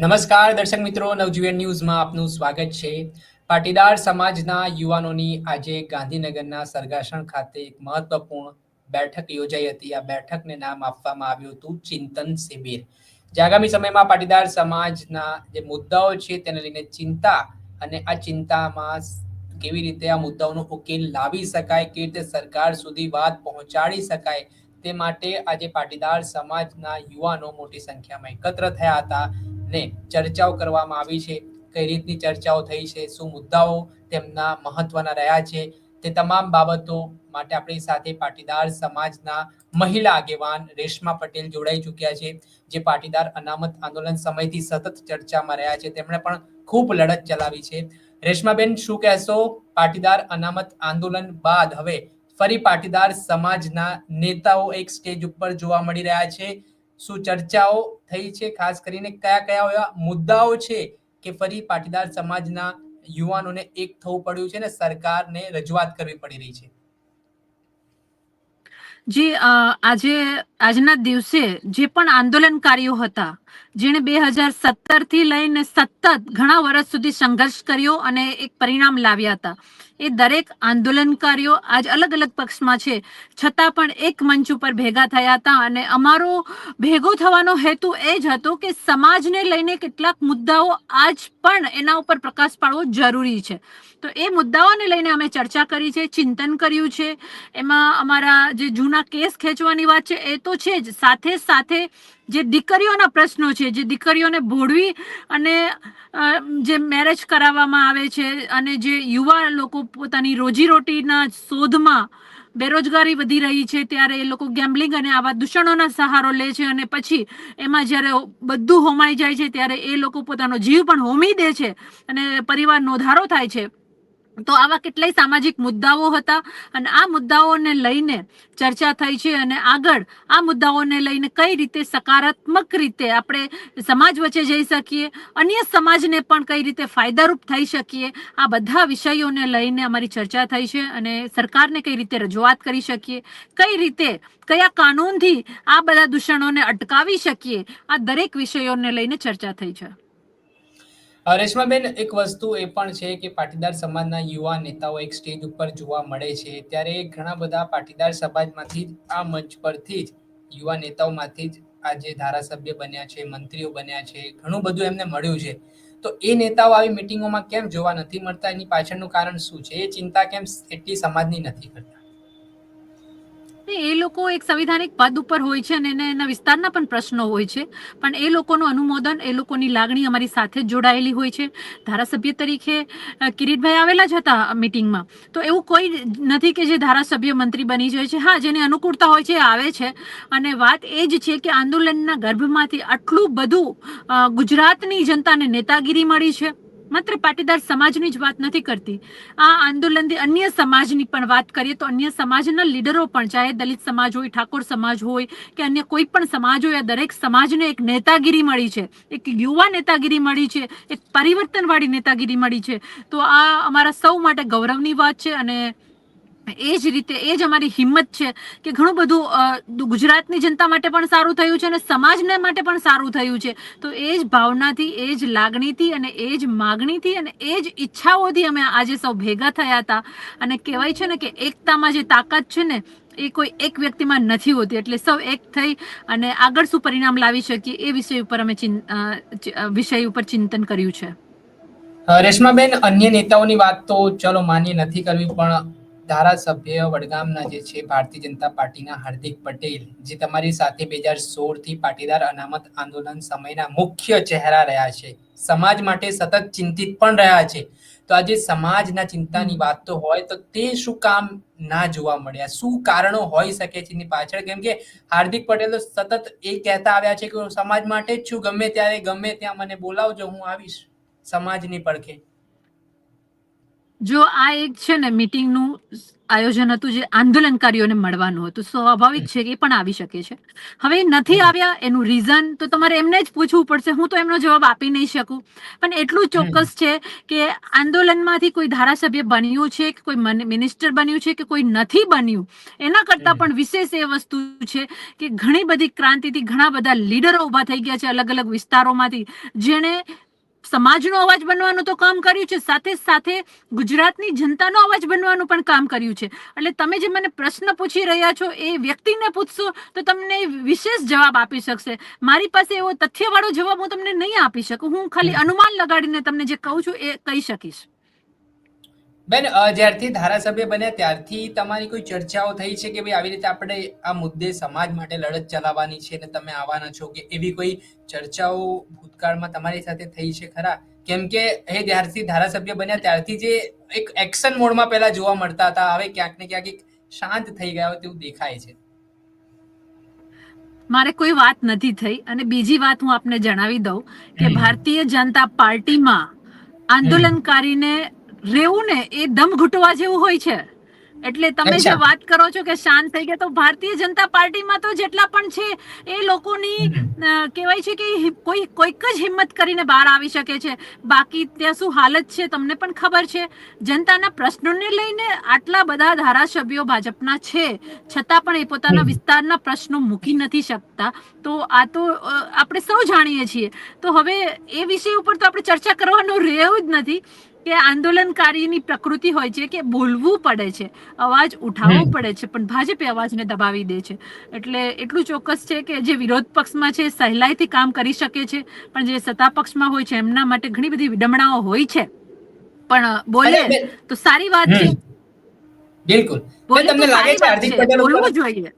નમસ્કાર, દર્શક મિત્રો, નવજીવન ન્યૂઝમાં આપનું સ્વાગત છે. પાટીદાર સમાજના યુવાનોની આજે ગાંધીનગરના સરગાસણ ખાતે એક મહત્વપૂર્ણ બેઠક યોજાઈ હતી. આ બેઠકને નામ આપવામાં આવ્યું હતું ચિંતન શિબિર. જે આગામી સમયમાં પાટીદાર સમાજના જે મુદ્દાઓ છે તેને લઈને ચિંતા અને આ ચિંતામાં કેવી રીતે આ મુદ્દાઓનો ઉકેલ લાવી શકાય, કેવી રીતે સરકાર સુધી વાત પહોંચાડી શકાય તે માટે આજે પાટીદાર સમાજના યુવાનો મોટી સંખ્યામાં એકત્ર થયા હતા. ને ચર્ચાઓ કરવામાં આવી છે, કઈ રીતની ચર્ચાઓ થઈ છે, શું મુદ્દાઓ તેમના મહત્વના રહ્યા છે, તે તમામ બાબતો માટે આપણી સાથે પાટીદાર સમાજના મહિલા આગેવાન રેશમા પટેલ જોડાઈ ચૂક્યા છે, જે પાટીદાર અનામત આંદોલન સમયથી સતત ચર્ચામાં રહ્યા છે. તેમણે પણ ખૂબ લડત ચલાવી છે. રેશમાબેન, શું કહેશો? પાટીદાર અનામત આંદોલન બાદ હવે ફરી પાટીદાર સમાજના નેતાઓ એક સ્ટેજ ઉપર જોવા મળી રહ્યા છે. શું ચર્ચાઓ થઈ છે? ખાસ કરીને કયા કયા એવા મુદ્દાઓ છે કે ફરી પાટીદાર સમાજના યુવાનોને એક થવું પડ્યું છે ને સરકારને રજૂઆત કરવી પડી રહી છે? જે આજે આજના દિવસે જે પણ આંદોલનકારીઓ હતા, જેણે બે હજાર સત્તરથી લઈને સતત ઘણા વર્ષ સુધી સંઘર્ષ કર્યો અને એક પરિણામ લાવ્યા હતા. એ દરેક આંદોલનકારીઓ આજ અલગ અલગ પક્ષમાં છે. છતાં પણ એક મંચ ઉપર ભેગા થયા હતા અને અમારો ભેગો થવાનો હેતુ એ જ હતો કે સમાજને લઈને કેટલાક મુદ્દાઓ આજ પણ એના ઉપર પ્રકાશ પાડવો જરૂરી છે. તો એ મુદ્દાઓને લઈને અમે ચર્ચા કરી છે, ચિંતન કર્યું છે. એમાં અમારા જે જૂના કેસ ખેંચવાની વાત છે, એ તો છે જ, સાથે સાથે જે દીકરીઓના પ્રશ્નો છે, જે દીકરીઓને ભોળવી અને જે મેરેજ કરાવવામાં આવે છે અને જે યુવા લોકો પોતાની રોજીરોટીના શોધમાં બેરોજગારી વધી રહી છે, ત્યારે એ લોકો ગેમ્બલિંગ અને આવા દૂષણોના સહારો લે છે અને પછી એમાં જ્યારે બધું હોમાઈ જાય છે, ત્યારે એ લોકો પોતાનો જીવ પણ હોમી દે છે અને પરિવારનો ધારો થાય છે. તો આવા કેટલાય સામાજિક મુદ્દાઓ હતા અને આ મુદ્દાઓને લઈને ચર્ચા થઈ છે અને આગળ આ મુદ્દાઓને લઈને કઈ રીતે સકારાત્મક રીતે આપણે સમાજ વચ્ચે જઈ શકીએ, અન્ય સમાજને પણ કઈ રીતે ફાયદારૂપ થઈ શકીએ, આ બધા વિષયોને લઈને અમારી ચર્ચા થઈ છે અને સરકારને કઈ રીતે રજૂઆત કરી શકીએ, કઈ રીતે, કયા કાનૂનથી આ બધા દૂષણોને અટકાવી શકીએ, આ દરેક વિષયોને લઈને ચર્ચા થઈ છે. રેશમાબેન, એક વસ્તુ એ પણ છે કે પાટીદાર સમાજના યુવા નેતાઓ એક સ્ટેજ ઉપર જોવા મળે છે. ત્યારે ઘણા બધા પાટીદાર સમાજમાંથી જ આ મંચ પરથી જ, યુવા નેતાઓમાંથી જ આજે ધારાસભ્ય બન્યા છે, મંત્રીઓ બન્યા છે, ઘણું બધું એમને મળ્યું છે. તો એ નેતાઓ આવી મિટિંગોમાં કેમ જોવા નથી મળતા? એની પાછળનું કારણ શું છે? એ ચિંતા કેમ એટલી સમાજની નથી કરતા? એ લોકો એક સંવિધાનિક પદ ઉપર હોય છે અને એને વિસ્તારના પણ પ્રશ્નો હોય છે. પણ એ લોકોનું અનુમોદન, એ લોકોની લાગણી અમારી સાથે જ જોડાયેલી હોય છે. ધારાસભ્ય તરીકે કિરીટભાઈ આવેલા જ હતા મિટિંગમાં. તો એવું કોઈ નથી કે જે ધારાસભ્ય મંત્રી બની જાય છે. હા, જેને અનુકૂળતા હોય છે આવે છે. અને વાત એ જ છે કે આંદોલનના ગર્ભમાંથી આટલું બધું ગુજરાતની જનતાને નેતાગીરી મળી છે. માત્ર પાટીદાર સમાજની જ વાત નથી કરતી. આ આંદોલનથી અન્ય સમાજની પણ વાત કરીએ તો અન્ય સમાજના લીડરો પણ, ચાહે દલિત સમાજ હોય, ઠાકોર સમાજ હોય કે અન્ય કોઈ પણ સમાજ હોય, આ દરેક સમાજને એક નેતાગીરી મળી છે. એક યુવા નેતાગીરી મળી છે. એક પરિવર્તનવાળી નેતાગીરી મળી છે. તો આ અમારા સૌ માટે ગૌરવની વાત છે અને એ જ રીતે, એ જ અમારી હિંમત છે કે ઘણું બધું ગુજરાતની જનતા માટે પણ સારું થયું છે અને સમાજને માટે પણ સારું થયું છે. તો એ જ ભાવનાથી, એ જ લાગણીથી અને એ જ માગણીથી અને એ જ ઈચ્છાઓથી અમે આજે સૌ ભેગા થયા હતા. અને કહેવાય છે ને કે એકતામાં જે તાકાત છે ને, એ કોઈ એક વ્યક્તિમાં નથી હોતી. એટલે સૌ એક થઈ અને આગળ શું પરિણામ લાવી શકીએ એ વિષય ઉપર અમે વિષય ઉપર ચિંતન કર્યું છે. રેશમાબેન, અન્ય નેતાઓની વાત તો ચલો માન્ય નથી કરવી, પણ ધારાસભ્ય વડગામના જે છે ભારતીય જનતા પાર્ટીના હાર્દિક પટેલ જે તમારી સાથે બે હજાર સોળથી પાટીદાર અનામત આંદોલન સમયના મુખ્ય ચહેરા રહ્યા છે. સમાજ માટે સતત ચિંતિત પણ રહ્યા છે. તો આજે સમાજના ચિંતાની વાત તો હોય તો તે શું કામ ના જોવા મળ્યા શું કારણો હોઈ શકે છે એની પાછળ? કેમ કે હાર્દિક પટેલ તો સતત એ કહેતા આવ્યા છે કે હું સમાજ માટે જ છું. ગમે ત્યારે ગમે ત્યાં મને બોલાવજો હું આવીશ સમાજની પડખે. જો આ એક છે ને મીટિંગનું આયોજન હતું જે આંદોલનકારીઓને મળવાનું હતું સ્વાભાવિક છે કે એ પણ આવી શકે છે. હવે નથી આવ્યા એનું રીઝન તો તમારે એમને જ પૂછવું પડશે હું તો એમનો જવાબ આપી નહીં શકું. પણ એટલું ચોક્કસ છે કે આંદોલનમાંથી કોઈ ધારાસભ્ય બન્યું છે કે કોઈ મન- મિનિસ્ટર બન્યું છે કે કોઈ નથી બન્યું એના કરતાં પણ વિશેષ એ વસ્તુ છે કે ઘણી બધી ક્રાંતિથી ઘણા બધા લીડરો ઊભા થઈ ગયા છે અલગ અલગ વિસ્તારોમાંથી જેણે સમાજનો અવાજ બનવાનું તો કામ કર્યું છે સાથે સાથે ગુજરાતની જનતાનો અવાજ બનવાનું પણ કામ કર્યું છે. એટલે તમે જે મને પ્રશ્ન પૂછી રહ્યા છો એ વ્યક્તિને પૂછશો તો તમને વિશેષ જવાબ આપી શકશે. મારી પાસે એવો તથ્યવાળો જવાબ હું તમને નહીં આપી શકું. હું ખાલી અનુમાન લગાડીને તમને જે કહું છું એ કહી શકીશ. બેન જ્યારથી ધારાસભ્ય બન્યા ત્યારથી તમારી કોઈ ચર્ચાઓ થઈ છે કે ભાઈ આવી રીતે આપણે આ મુદ્દે સમાજ માટે લડત ચલાવવાની છે અને તમે આવવાના છો કે એવી કોઈ ચર્ચાઓ ભૂતકાળમાં તમારી સાથે થઈ છે ખરા? કેમ કે એ જ્યારથી ધારાસભ્ય બન્યા ત્યારથી જે એક એક્શન મોડમાં પહેલા જોવા મળતા હતા હવે ક્યાંક ને ક્યાંક શાંત થઈ ગયા હોય તેવું દેખાય છે. મારે કોઈ વાત નથી થઈ અને બીજી વાત હું આપને જણાવી દઉં કે ભારતીય જનતા પાર્ટીમાં આંદોલનકારીને રહેવું ને એ દમ ઘૂંટવા જેવું હોય છે. એટલે તમે જે વાત કરો છો કે શાંત થઈ ગયા તો ભારતીય જનતા પાર્ટીમાં તો જેટલા પણ છે એ લોકોની કહેવાય છે કે કોઈ કોઈક જ હિંમત કરીને બહાર આવી શકે છે. બાકી ત્યાં શું હાલત છે તમને પણ ખબર છે. જનતાના પ્રશ્નોને લઈને આટલા બધા ધારાસભ્યો ભાજપના છે છતાં પણ એ પોતાના વિસ્તારના પ્રશ્નો મૂકી નથી શકતા. તો આ તો આપણે સૌ જાણીએ છીએ. તો હવે એ વિષય ઉપર તો આપણે ચર્ચા કરવાનું રહ્યું જ નથી. કે આંદોલનકારીની પ્રકૃતિ હોય છે કે બોલવું પડે છે અવાજ ઉઠાવવો પડે છે પણ ભાજપે અવાજને દબાવી દે છે. એટલે એટલું ચોક્કસ છે કે જે વિરોધ પક્ષમાં છે સહેલાઈથી કામ કરી શકે છે પણ જે સત્તા પક્ષમાં હોય છે એમના માટે ઘણી બધી વિડંબણાઓ હોય છે. પણ બોલે તો સારી વાત છે. બિલકુલ. તમને લાગે છે હાર્દિક પટેલ ઉપર? બોલવું જોઈએ.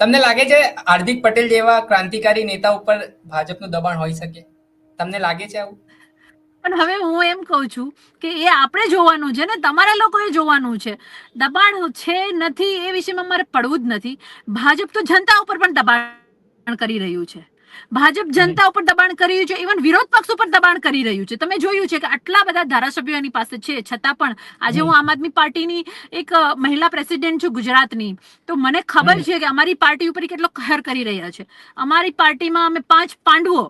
તમને લાગે છે હાર્દિક પટેલ જેવા ક્રાંતિકારી નેતા ઉપર ભાજપનું દબાણ હોઈ શકે? તમને લાગે છે આવું? પણ હવે હું એમ કહું છું કે એ આપણે જોવાનું છે ને તમારા લોકોએ જોવાનું છે. દબાણ છે નથી એ વિષયમાં મારે પડવું જ નથી. ભાજપ તો જનતા ઉપર પણ દબાણ કરી રહ્યું છે. ભાજપ જનતા ઉપર દબાણ કરી રહ્યું છે. ઇવન વિરોધ પક્ષ ઉપર દબાણ કરી રહ્યું છે. તમે જોયું છે કે આટલા બધા ધારાસભ્યો એની પાસે છે. છતાં પણ આજે હું આમ આદમી પાર્ટીની એક મહિલા પ્રેસિડેન્ટ છું ગુજરાતની. તો મને ખબર છે કે અમારી પાર્ટી ઉપર કેટલો કહેર કરી રહ્યા છે. અમારી પાર્ટીમાં અમે પાંચ પાંડવો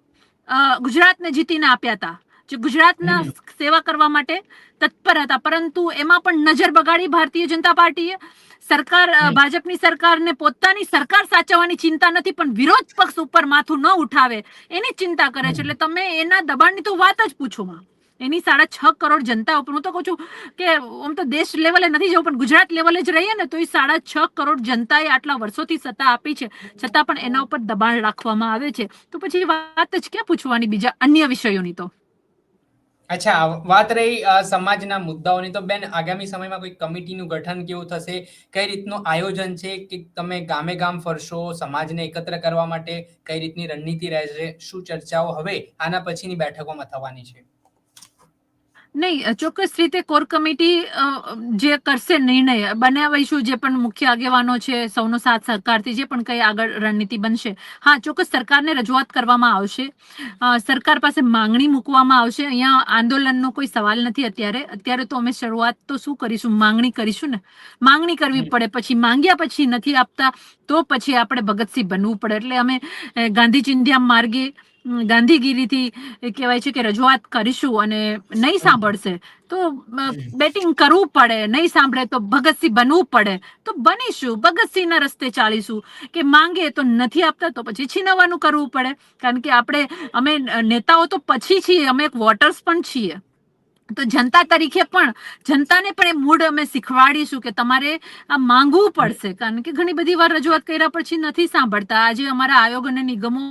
ગુજરાતને જીતીને આપ્યા હતા. જે ગુજરાતના સેવા કરવા માટે તત્પર હતા. પરંતુ એમાં પણ નજર બગાડી ભારતીય જનતા પાર્ટીએ. સરકાર ભાજપની સરકારને પોતાની સરકાર સાચવવાની ચિંતા નથી પણ વિરોધ પક્ષ ઉપર માથું ન ઉઠાવે એની ચિંતા કરે છે. એટલે તમે એના દબાણની તો વાત જ પૂછો માં. એની સાડા છ કરોડ જનતા ઉપર. હું તો કહું છું કે આમ તો દેશ લેવલે નથી જવું પણ ગુજરાત લેવલે જ રહીએ ને તો એ સાડા છ કરોડ જનતાએ આટલા વર્ષોથી સત્તા આપી છે. છતાં પણ એના ઉપર દબાણ રાખવામાં આવે છે. તો પછી એ વાત જ ક્યાં પૂછવાની બીજા અન્ય વિષયોની તો? અચ્છા, વાત રહી સમાજના મુદ્દાઓની. તો બેન, આગામી સમયમાં કોઈ કમિટીનું ગઠન કેવું થશે? કઈ રીતનું આયોજન છે કે તમે ગામે ગામ ફરશો, સમાજને એકત્ર કરવા માટે કઈ રીતની રણનીતિ રહેશે? શું ચર્ચાઓ હવે? આના પછીની બેઠકોમાં થવાની છે. નહીં ચોક્કસ રીતે કોર કમિટી જે કરશે નિર્ણય બનાવીશું જે પણ મુખ્ય આગેવાનો છે, સૌનો સાથ સહકારથી જે પણ કંઈ આગળ રણનીતિ બનશે. હા, ચોક્કસ સરકારને રજૂઆત કરવામાં આવશે. સરકાર પાસે માંગણી મૂકવામાં આવશે. અહીંયા આંદોલનનો કોઈ સવાલ નથી અત્યારે. અત્યારે તો અમે શરૂઆત તો શું કરીશું? માંગણી કરીશું ને. માંગણી કરવી પડે. પછી માંગ્યા પછી નથી આપતા, તો પછી આપણે ભગતસિંહ બનવું પડે. એટલે અમે ગાંધી ચિંધ્યા માર્ગે ગાંધીગીરીથી કહેવાય છે કે રજૂઆત કરીશું અને નહીં સાંભળશે, તો બેટિંગ કરવું પડે, નહીં સાંભળે તો ભગતસિંહ બનવું પડે, તો બનીશું, ભગતસિંહના રસ્તે ચાલીશું, કે માંગે તો નથી આપતા તો પછી છીનવવાનું કરવું પડે, કારણ કે આપણે, અમે નેતાઓ તો પછી છીએ, અમે એક વોટર્સ પણ છીએ. તો જનતા તરીકે પણ, જનતાને પણ એ મૂડ અમે શીખવાડીશું કે તમારે આ માંગવું પડશે, કારણ કે ઘણી બધી વાર રજૂઆત કર્યા પછી નથી સાંભળતા. આજે અમારા આયોગ અને નિગમો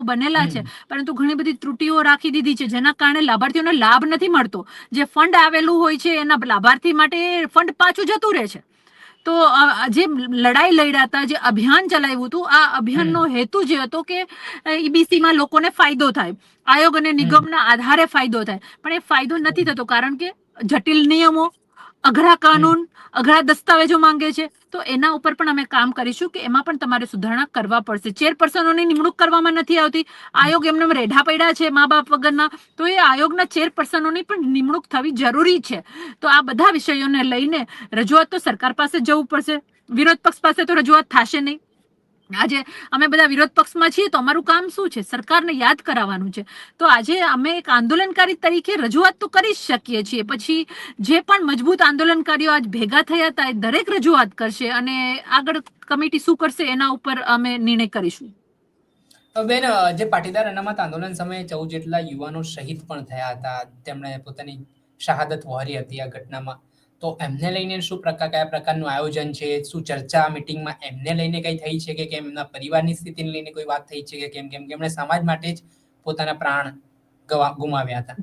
બનેલા છે. પરંતુ ઘણી બધી ત્રુટીઓ રાખી દીધી છે જેના કારણે લાભાર્થીઓને લાભ નથી મળતો. જે ફંડ આવેલું હોય છે એના લાભાર્થી માટે ફંડ પાછું જતું રહે છે. તો જે લડાઈ લડ્યા હતા જે અભિયાન ચલાવ્યું હતું આ અભિયાનનો હેતુ જે હતો કે ઈબીસીમાં લોકોને ફાયદો થાય. આયોગ અને નિગમના આધારે ફાયદો થાય. પણ એ ફાયદો નથી થતો કારણ કે જટિલ નિયમો અઘરા કાનૂન, અઘરા દસ્તાવેજો માંગે છે. તો એના ઉપર પણ અમે કામ કરીશું કે એમાં પણ તમારે સુધારણા કરવા પડશે. ચેરપર્સનોની નિમણૂક કરવામાં નથી આવતી. આયોગ એમને એમ રેઢા પડ્યા છે મા બાપ વગરના. તો એ આયોગના ચેરપર્સનોની પણ નિમણૂક થવી જરૂરી છે. તો આ બધા વિષયોને લઈને રજૂઆત તો સરકાર પાસે જવું પડશે. વિરોધ પક્ષ પાસે તો રજૂઆત થશે નહીં. આજે અમે બધા વિરોધ પક્ષમાં છીએ તો અમારું કામ શું છે? સરકારને યાદ કરાવવાનું છે. તો આજે અમે એક આંદોલનકારી તરીકે રજૂઆત તો કરી શકીએ છીએ. પછી જે પણ મજબૂત આંદોલનકારીઓ આજ ભેગા થયા હતા એ દરેક રજૂઆત કરશે અને આગળ કમિટી શું કરશે એના ઉપર અમે નિર્ણય કરીશું. બેન જે પાટીદાર અનામત આંદોલન સમયે ચૌદ જેટલા યુવાનો શહીદ પણ થયા હતા. તેમણે પોતાની શહાદત વહોરી હતી આ ઘટનામાં. તો એમને લઈને શું પ્રકાર, કયા પ્રકારનું આયોજન છે? શું ચર્ચા મિટિંગમાં એમને લઈને કઈ થઈ છે કે કેમ? એમના પરિવારની સ્થિતિને લઈને કોઈ વાત થઈ છે કે કેમ? કેમ કે એમણે સમાજ માટે જ પોતાના પ્રાણ ગુમાવ્યા હતા.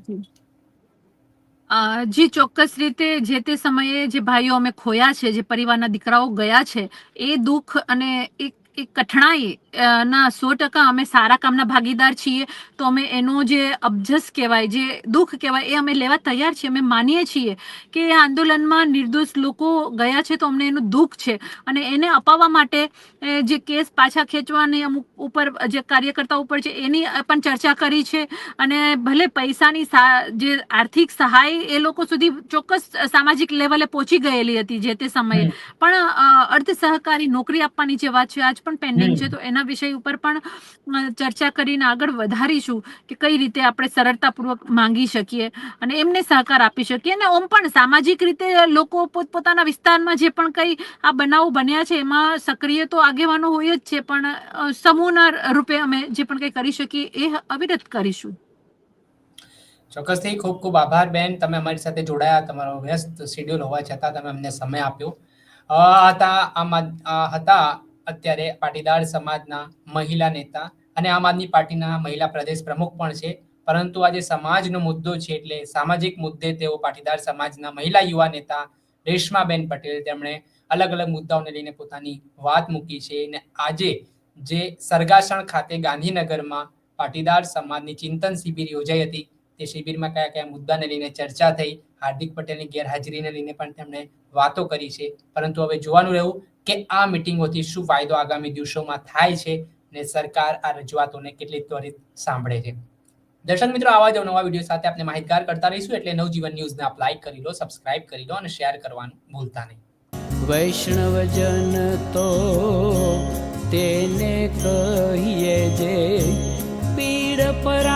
જી ચોક્કસ રીતે જે તે સમયે જે ભાઈઓ અમે ખોયા છે, જે પરિવારના દીકરાઓ ગયા છે, એ દુઃખ અને એક કઠણાઈ ના સો ટકા અમે સારા કામના ભાગીદાર છીએ તો અમે એનો જે અબજસ કહેવાય જે દુઃખ કહેવાય એ અમે લેવા તૈયાર છીએ અમે માનીએ છીએ કે એ આંદોલનમાં નિર્દોષ લોકો ગયા છે તો અમને એનું દુઃખ છે. અને એને અપાવવા માટે એ, જે કેસ પાછા ખેંચવાની અમુક ઉપર જે કાર્યકર્તા ઉપર છે એની પણ ચર્ચા કરી છે. અને ભલે પૈસાની સા- જે આર્થિક સહાય એ લોકો સુધી ચોક્કસ સામાજિક લેવલે પહોંચી ગયેલી હતી જે તે સમયે. પણ અર્ધ સહકારી નોકરી આપવાની જે વાત છે આજ પણ પેન્ડિંગ છે તો એના વિષય ઉપર પણ ચર્ચા કરીને આગળ વધારીશું કે કઈ રીતે આપણે સરળતાપૂર્વક માંગી શકીએ અને એમને સહકાર આપી શકીએ. અને ઓમ પણ સામાજિક રીતે લોકો પોતપોતાના વિસ્તારમાં જે પણ કઈ આ બનાવો બન્યા છે એમાં સક્રિય તો આગેવાનો હોય જ છે પણ સમૂહના રૂપે અમે જે પણ કંઈ કરી શકીએ એ અવિરત કરીશું. ચોક્કસથી ખૂબ ખૂબ આભાર બેન તમે અમારી સાથે જોડાયા તમારો વ્યસ્ત શેડ્યુલ હોવા છતાં તમે અમને સમય આપ્યો. હતા આમાં હતા અત્યારે પાટીદાર સમાજના મહિલા નેતા અને આમ આદમી પાર્ટીના મહિલા પ્રદેશ પ્રમુખ પણ છે. પરંતુ આજે સમાજનો મુદ્દો છે એટલે સામાજિક મુદ્દે તેઓ પાટીદાર સમાજના મહિલા યુવા નેતા રેશમાબેન પટેલ તેમણે અલગ અલગ મુદ્દાઓને લઈને પોતાની વાત મૂકી છે અને આજે જે સરગાસણ ખાતે ગાંધીનગરમાં પાટીદાર સમાજની ચિંતન શિબિર યોજાઈ હતી તે શિબિરમાં કયા કયા મુદ્દાને લઈને ચર્ચા થઈ, હાર્દિક પટેલની ગેરહાજરીને લઈને પણ તેમણે વાતો કરી છે. પરંતુ હવે જોવાનું રહ્યું કે આ મિટિંગોથી શું ફાયદો આગામી દિવસોમાં થાય છે ને સરકાર આ રજૂઆતોને કેટલી ત્વરિત સાંભળે છે. દર્શક મિત્રો, આવા જ નવા વીડિયો સાથે આપણે માહિતગાર કરતા રહીશું એટલે નવજીવન ન્યૂઝને આપ લાઈક કરી લો, સબસ્ક્રાઇબ કરી લો અને શેર કરવાનું ભૂલતા નહીં. વૈષ્ણવજન તો તેને કહીએ જે પીડ પર